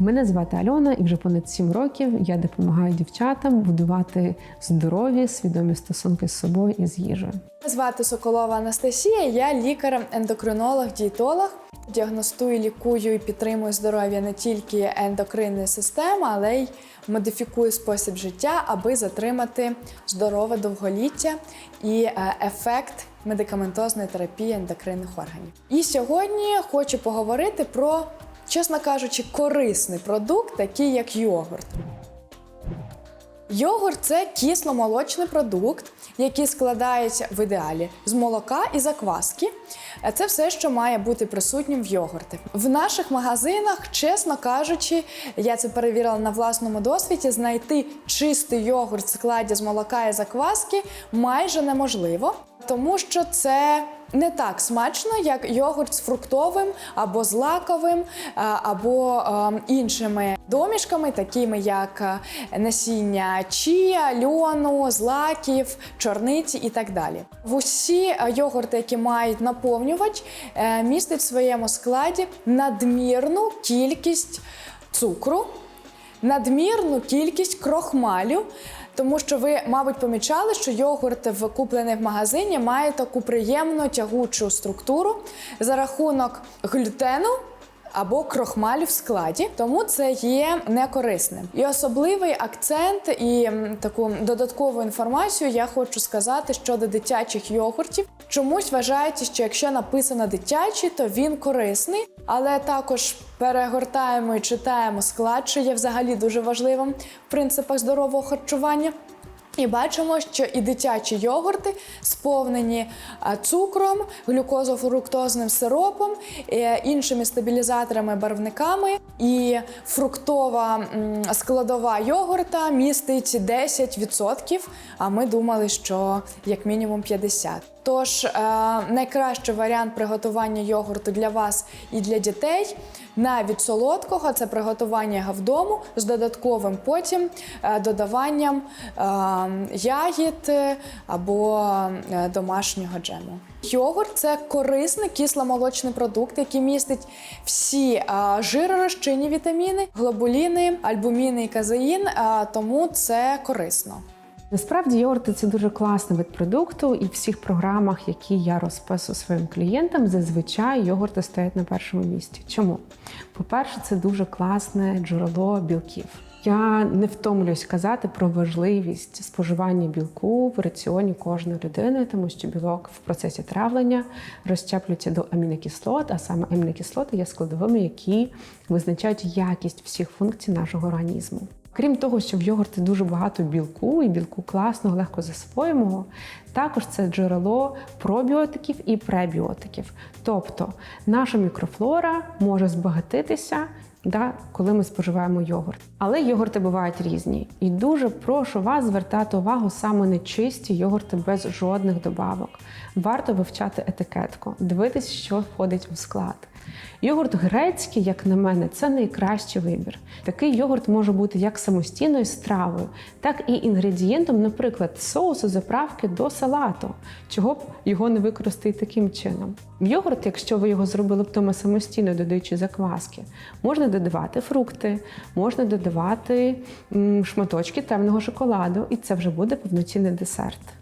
Мене звати Альона, і вже понад 7 років я допомагаю дівчатам будувати здорові, свідомі стосунки з собою і з їжею. Мене Звати Соколова Анастасія, я лікар-ендокринолог, дієтолог. Діагностую, лікую і підтримую здоров'я не тільки ендокринної системи, але й модифікую спосіб життя, аби затримати здорове довголіття і е, ефект медикаментозної терапії ендокринних органів. І сьогодні хочу поговорити про, чесно кажучи, корисний продукт, такий як йогурт. Йогурт це кисломолочний продукт, який складається в ідеалі з молока і закваски. Це все, що має бути присутнім в йогурті. В наших магазинах, чесно кажучи, я це перевірила на власному досвіді. Знайти чистий йогурт в складі з молока і закваски майже неможливо, тому що це не так смачно, як йогурт з фруктовим або з лаковим, е, або е, іншими домішками, такими як е, насіння чія, льону, злаків, чорниці і так далі. В усі йогурти, які мають наповнювач, містять в своєму складі надмірну кількість цукру, надмірну кількість крохмалю. Тому що ви, мабуть, помічали, що йогурт в куплений в магазині має таку приємну тягучу структуру за рахунок глютену. Або крохмалю в складі, тому це є некорисним. І особливий акцент і таку додаткову інформацію я хочу сказати щодо дитячих йогуртів. Чомусь вважається, що якщо написано дитячий, то він корисний, але також перегортаємо і читаємо склад, що є взагалі дуже важливим в принципах здорового харчування. І бачимо, що і дитячі йогурти сповнені цукром, глюкозофруктозним сиропом, е, іншими стабілізаторами, барвниками. І фруктова складова йогурта містить 10%, а ми думали, що як мінімум 50%. Тож е, найкращий варіант приготування йогурту для вас і для дітей навіть солодкого це приготування його вдома з додатковим потім е, додаванням е, ягід або домашнього джему. Йогурт це корисний кисломолочний продукт, який містить всі жиророзчинні вітаміни, глобуліни, альбуміни і казеїн, тому це корисно. Насправді йогурти це дуже класний вид продукту, і в всіх програмах, які я розписую своїм клієнтам, зазвичай йогурти стоять на першому місці. Чому? По-перше, це дуже класне джерело білків. Я не втомлююсь казати про важливість споживання білку в раціоні кожної людини, тому що білок в процесі травлення розщеплюється до амінокислот, а саме амінокислоти є складовими, які визначають якість всіх функцій нашого організму. Крім того, що в йогурті дуже багато білку, і білку класного, легко засвоїмого, також це джерело пробіотиків і пребіотиків. Тобто наша мікрофлора може збагатитися, да, коли ми споживаємо йогурт. Але йогурти бувають різні. І дуже прошу вас звертати увагу саме на чисті йогурти без жодних добавок. Варто вивчати етикетку, дивитись, що входить у склад. Йогурт грецький, як на мене, це найкращий вибір. Такий йогурт може бути як самостійною стравою, так і інгредієнтом, наприклад, соусу заправки до салату, чого б його не використати таким чином. Йогурт, якщо ви його зробили вдома самостійно, додаючи закваски, можна додавати фрукти, можна додавати шматочки темного шоколаду, і це вже буде повноцінний десерт.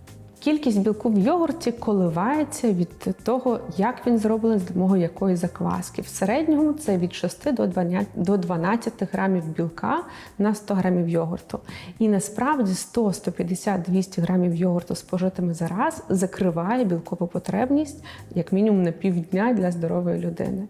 Кількість білку в йогурті коливається від того, як він зроблений, з допомогою якої закваски. В середньому це від 6 до 12 до 12 грамів білка на 100 грамів йогурту. І насправді 100, 150, 200 грамів йогурту спожитими за раз закриває білкову потребність як мінімум на півдня для здорової людини.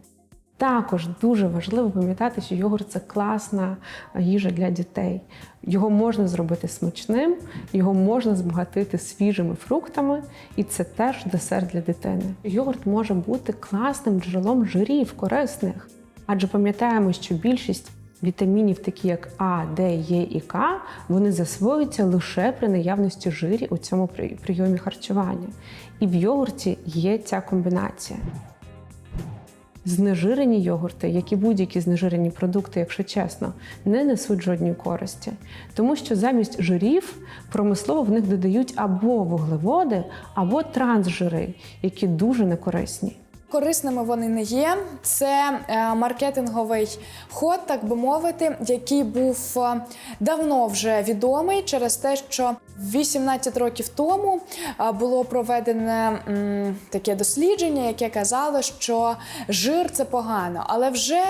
Також дуже важливо пам'ятати, що йогурт це класна їжа для дітей. Його можна зробити смачним, його можна збагатити свіжими фруктами, і це теж десерт для дитини. Йогурт може бути класним джерелом жирів, корисних. Адже пам'ятаємо, що більшість вітамінів, такі як А, Д, Е і К, вони засвоюються лише при наявності жирів у цьому прийомі харчування. І в йогурті є ця комбінація. Знежирені йогурти, як і будь-які знежирені продукти, якщо чесно, не несуть жодної користі, тому що замість жирів промислово в них додають або вуглеводи, або трансжири, які дуже некорисні. Корисними вони не є. Це е, маркетинговий ход, так би мовити, який був е, давно вже відомий через те, що 18 років тому е, було проведене таке дослідження, яке казало, що жир це погано. Але вже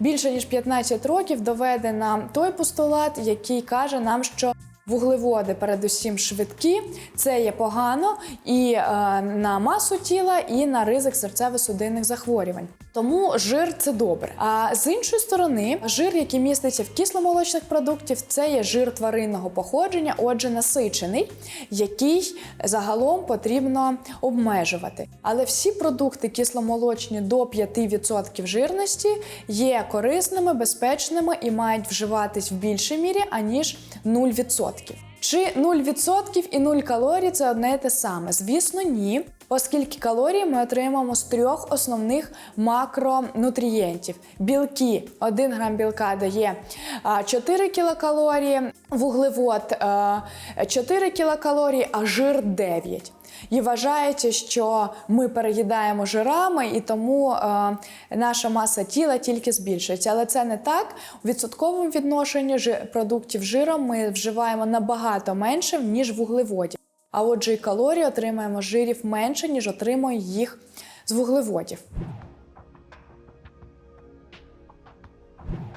більше ніж 15 років доведено той постулат, який каже нам, що Вуглеводи, передусім швидкі, це є погано і е, на масу тіла, і на ризик серцево-судинних захворювань. Тому жир це добре. А з іншої сторони, жир, який міститься в кисломолочних продуктів, це є жир тваринного походження, отже, насичений, який загалом потрібно обмежувати. Але всі продукти кисломолочні до 5% жирності є корисними, безпечними і мають вживатись в більшій мірі аніж 0%. Чи 0% і 0 калорій це одне і те саме? Звісно, ні. Оскільки калорії ми отримаємо з трьох основних макронутрієнтів. Білки, 1 грам білка дає а, 4 кілокалорії, вуглевод а, 4 кілокалорії, а жир 9. І вважається, що ми переїдаємо жирами, і тому е, наша маса тіла тільки збільшується. Але це не так. У відсотковому відношенні продуктів жиром ми вживаємо набагато менше, ніж вуглеводів. А отже, і калорій отримаємо жирів менше, ніж отримуємо їх з вуглеводів.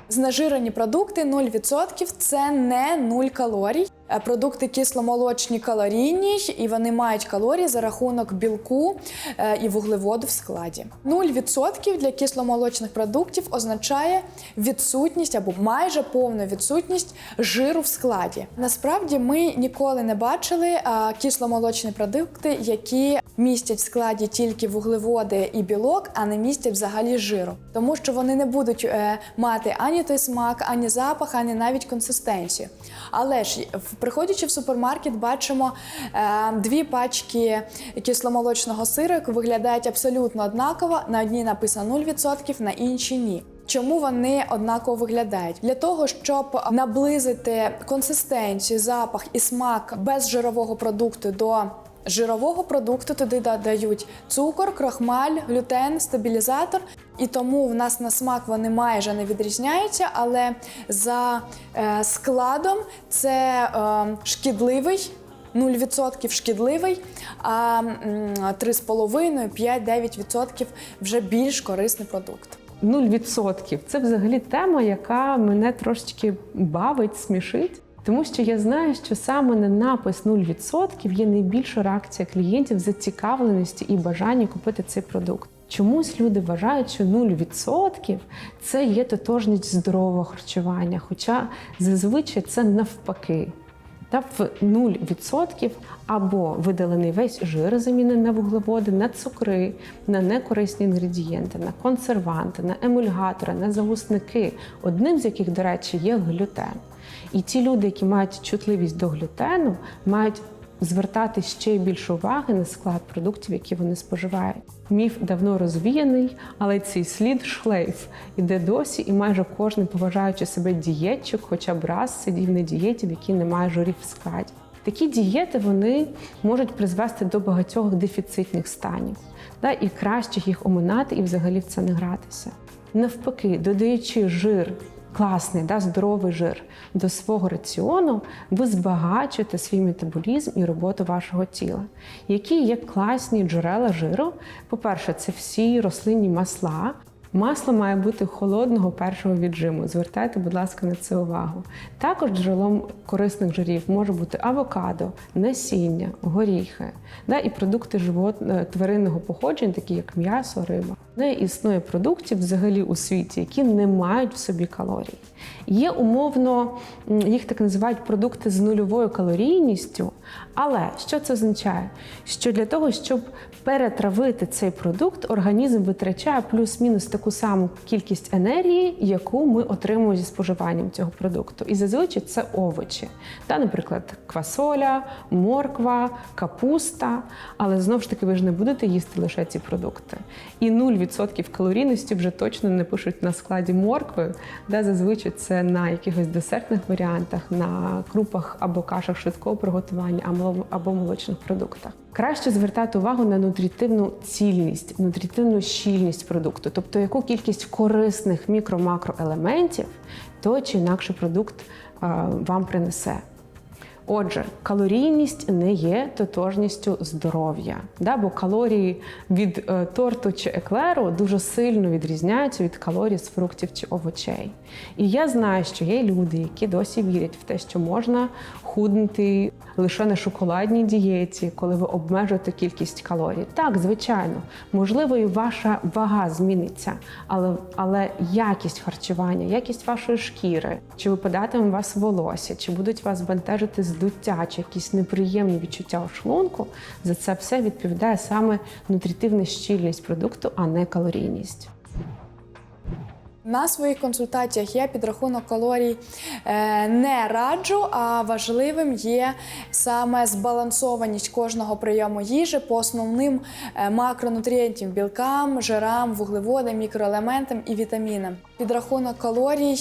Знежирені продукти 0% це не 0 калорій. Е, Продукти кисломолочні калорійні, і вони мають калорії за рахунок білку е, і вуглеводу в складі. 0% для кисломолочних продуктів означає відсутність або майже повну відсутність жиру в складі. Насправді ми ніколи не бачили е, кисломолочні продукти, які містять в складі тільки вуглеводи і білок, а не містять взагалі жиру, тому що вони не будуть мати ані той смак, ані запах, ані навіть консистенцію. Але ж в- приходячи в супермаркет, бачимо е, дві пачки кисломолочного сиру, які виглядають абсолютно однаково. На одній написано 0%, на іншій ні. Чому вони однаково виглядають? Для того, щоб наблизити консистенцію, запах і смак безжирового продукту до жирового продукту, туди додають цукор, крохмаль, глютен, стабілізатор. І тому в нас на смак вони майже не відрізняються, але за е, складом це е, шкідливий. 0% шкідливий, а м, 3,5-5-9% вже більш корисний продукт. 0% це взагалі тема, яка мене трошечки бавить, смішить. Тому що я знаю, що саме на напис 0% є найбільша реакція клієнтів зацікавленості і бажання купити цей продукт. Чомусь люди вважають, що 0% це є тотожність здорового харчування, хоча зазвичай це навпаки. Та в 0% або видалений весь жир, замінений на вуглеводи, на цукри, на некорисні інгредієнти, на консерванти, на емульгатори, на загусники, одним з яких, до речі, є глютен. І ті люди, які мають чутливість до глютену, мають звертати ще більше уваги на склад продуктів, які вони споживають. Міф давно розвіяний, але цей слід шлейф іде досі, і майже кожен поважаючи себе дієтчик, хоча б раз сидів на дієті, в якій немає жирів в складі. Такі дієти вони можуть призвести до багатьох дефіцитних станів, да, і краще їх оминати і взагалі в це не гратися. Навпаки, додаючи жир класний, да, здоровий жир до свого раціону, ви збагачуєте свій метаболізм і роботу вашого тіла. Які є класні джерела жиру? По-перше, це всі рослинні масла. Масло має бути холодного першого віджиму. Звертайте, будь ласка, на це увагу. Також джерелом корисних жирів може бути авокадо, насіння, горіхи, да, і продукти живот... е, тваринного походження, такі як м'ясо, риба. Не існує продуктів взагалі у світі, які не мають в собі калорій. Є умовно, їх так називають продукти з нульовою калорійністю. Але що це означає? Що для того, щоб перетравити цей продукт, організм витрачає плюс-мінус таку саму кількість енергії, яку ми отримуємо зі споживанням цього продукту. І зазвичай це овочі, та, наприклад, квасоля, морква, капуста. Але знову ж таки, ви ж не будете їсти лише ці продукти. І 0% 0% калорійності вже точно не пишуть на складі моркви, де зазвичай це на якихось десертних варіантах, на крупах або кашах швидкого приготування або- молочних продуктах. Краще звертати увагу на нутрітивну цільність, нутрітивну щільність продукту, тобто яку кількість корисних мікро-макроелементів той чи інакший продукт вам принесе. Отже, калорійність не є тотожністю здоров'я, да? бо калорії від е, торту чи еклеру дуже сильно відрізняються від калорій з фруктів чи овочей. І я знаю, що є люди, які досі вірять в те, що можна худнути лише на шоколадній дієті, коли ви обмежуєте кількість калорій. Так, звичайно, можливо, і ваша вага зміниться, але, але якість харчування, якість вашої шкіри, чи випадатиме у вас волосся, чи будуть вас бентежити здуття, чи якісь неприємні відчуття у шлунку, за це все відповідає саме нутритивна щільність продукту, а не калорійність. На своїх консультаціях я підрахунок калорій е, не раджу, а важливим є саме збалансованість кожного прийому їжі по основним е, макронутрієнтам, білкам, жирам, вуглеводам, мікроелементам і вітамінам. Підрахунок калорій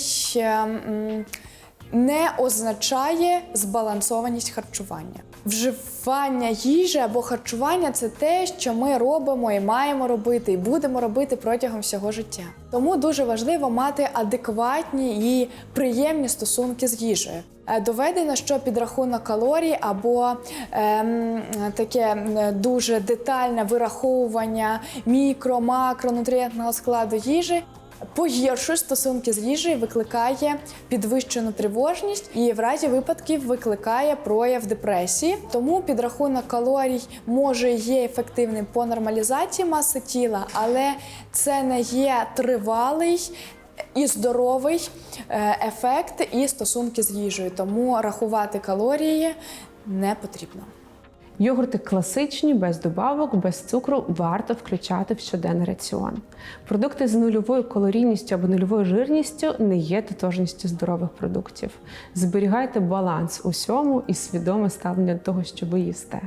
не означає збалансованість харчування. Вживання їжі або харчування це те, що ми робимо і маємо робити, і будемо робити протягом всього життя. Тому дуже важливо мати адекватні і приємні стосунки з їжею. Е, Доведено, що підрахунок калорій або ем, таке дуже детальне вираховування мікро, макронутрієнтного складу їжі погіршує стосунки з їжею, викликає підвищену тривожність і в разі випадків викликає прояв депресії. Тому підрахунок калорій може є ефективним по нормалізації маси тіла, але це не є тривалий. І здоровий е, ефект і стосунки з їжею, тому рахувати калорії не потрібно. Йогурти класичні, без добавок, без цукру варто включати в щоденний раціон. Продукти з нульовою калорійністю або нульовою жирністю не є тотожністю здорових продуктів. Зберігайте баланс усьому і свідоме ставлення до того, що ви їсте.